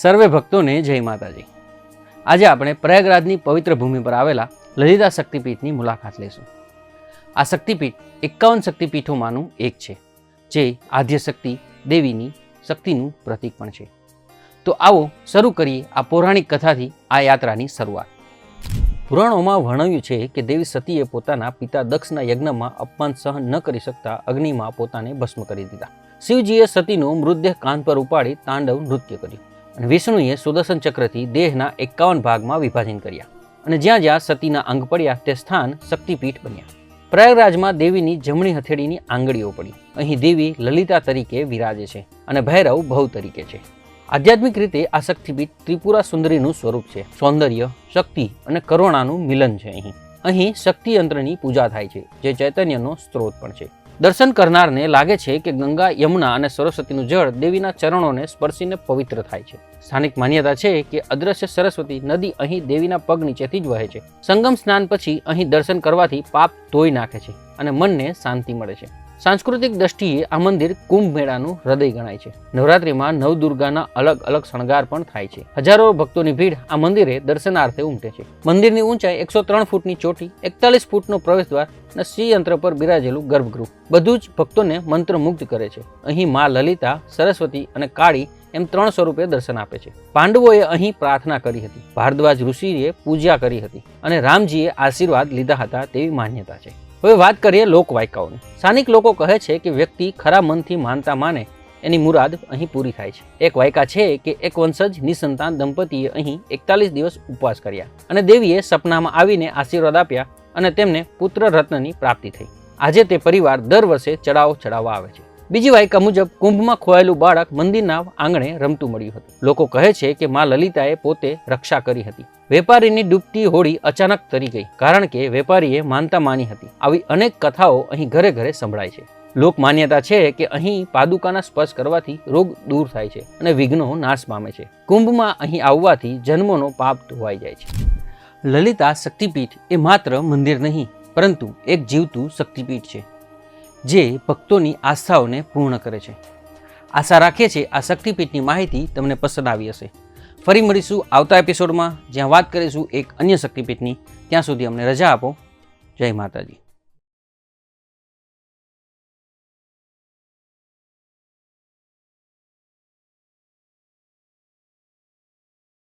સર્વે ભક્તોને જય માતાજી. આજે આપણે પ્રયાગરાજની પવિત્ર ભૂમિ પર આવેલા લલિતા શક્તિપીઠની મુલાકાત લઈશું. આ શક્તિપીઠ એકાવન શક્તિપીઠોમાંનું એક છે, જે આદ્ય શક્તિ દેવીની શક્તિનું પ્રતીક પણ છે. તો આવો શરૂ કરીએ આ પૌરાણિક કથાથી આ યાત્રાની શરૂઆત. પુરાણોમાં વર્ણવ્યું છે કે દેવી સતીએ પોતાના પિતા દક્ષના યજ્ઞમાં અપમાન સહન ન કરી શકતા અગ્નિમાં પોતાને ભસ્મ કરી દીધા. શિવજીએ સતીનો મૃતદેહ કાન પર ઉપાડી તાંડવ નૃત્ય કર્યું. અને વિષ્ણુએ સુદર્શન ચક્રથી દેહના એકાવન ભાગમાં વિભાજન કર્યા અને જ્યાં જ્યાં સતીના અંગ પડ્યા તે સ્થાન શક્તિપીઠ બન્યા. પ્રયાગરાજમાં દેવીની જમણી હથેળીની આંગળીઓ પડી. અહીં દેવી લલિતા તરીકે વિરાજે છે અને ભૈરવ ભવ તરીકે છે. આધ્યાત્મિક રીતે આ શક્તિપીઠ ત્રિપુરા સુંદરીનું સ્વરૂપ છે. સૌંદર્ય, શક્તિ અને કરુણાનું મિલન છે અહીં. અહીં શક્તિ યંત્રની પૂજા થાય છે, જે ચૈતન્યનો સ્ત્રોત પણ છે. દર્શન કરનારને લાગે છે કે ગંગા, યમુના અને સરસ્વતીનું જળ દેવીના ચરણોને સ્પર્શીને પવિત્ર થાય છે. સ્થાનિક માન્યતા છે કે અદ્રશ્ય સરસ્વતી નદી અહીં દેવીના પગ નીચેથી જ વહે છે. સંગમ સ્નાન પછી અહીં દર્શન કરવાથી પાપ ધોઈ નાખે છે અને મનને શાંતિ મળે છે. સાંસ્કૃતિક દ્રષ્ટિએ આ મંદિર કુંભ મેળાનું હૃદય ગણાય છે. નવરાત્રિમાં નવદુર્ગાના અલગ અલગ શણગાર પણ થાય છે. હજારો ભક્તોની ભીડ આ મંદિરે દર્શનાર્થે ઉમટે છે. મંદિરની ઊંચાઈ એકસો ત્રણ ફૂટની ચોટી, એકતાલીસ ફૂટનો પ્રવેશદ્વાર અને શ્રીયંત્ર પર બિરાજેલું ગર્ભગૃહ. બધું જ ભક્તોને મંત્રમુગ્ધ કરે છે. અહીં મા લલિતા, સરસ્વતી અને કાળી એમ ત્રણ સ્વરૂપે દર્શન આપે છે. પાંડવોએ અહીં પ્રાર્થના કરી હતી. ભારદ્વાજ ઋષિએ પૂજા કરી હતી અને રામજીએ આશીર્વાદ લીધા હતા તેવી માન્યતા છે. હવે વાત કરીએ લોકવાયકાઓની. સ્થાનિક લોકો કહે છે કે વ્યક્તિ ખરા મનથી માનતા માને, એની મુરાદ અહીં પૂરી થાય છે. એક વાયકા છે કે એક વંશજ નિસંતાન દંપતીએ અહીં એકતાલીસ દિવસ ઉપવાસ કર્યા અને દેવીએ સપનામાં આવીને આશીર્વાદ આપ્યા અને તેમને પુત્ર રત્નની પ્રાપ્તિ થઈ. આજે તે પરિવાર દર વર્ષે ચડાવો ચડાવવા આવે છે. બીજી વાયકા મુજબ કુંભમાં ખોવાયેલું બાળક મંદિરના આંગણે રમતું મળ્યું હતું. લોકો કહે છે કે મા લલિતાએ પોતે રક્ષા કરી હતી. વેપારીની ડૂબતી હોડી અચાનક તરી ગઈ, કારણ કે વેપારીએ માનતા માની હતી. આવી અનેક કથાઓ અહીં ઘરે ઘરે સંભળાય છે. લોક માન્યતા છે કે અહીં પાદુકાના સ્પર્શ કરવાથી રોગ દૂર થાય છે અને વિઘ્નો નાશ પામે છે. કુંભમાં અહીં આવવાથી જન્મોનો પાપ ધોવાઈ જાય છે. લલિતા શક્તિપીઠ એ માત્ર મંદિર નહીં, પરંતુ એક જીવતું શક્તિપીઠ છે. જે ભક્તોની આસ્થાઓને પૂર્ણ કરે છે. આશા રાખીએ છીએ આ શક્તિપીઠની માહિતી તમને પસંદ આવી હશે. ફરી મળીશું આવતા એપિસોડમાં જ્યાં વાત કરીશું એક અન્ય શક્તિપીઠની. ત્યાં સુધી અમને રજા આપો. જય માતાજી.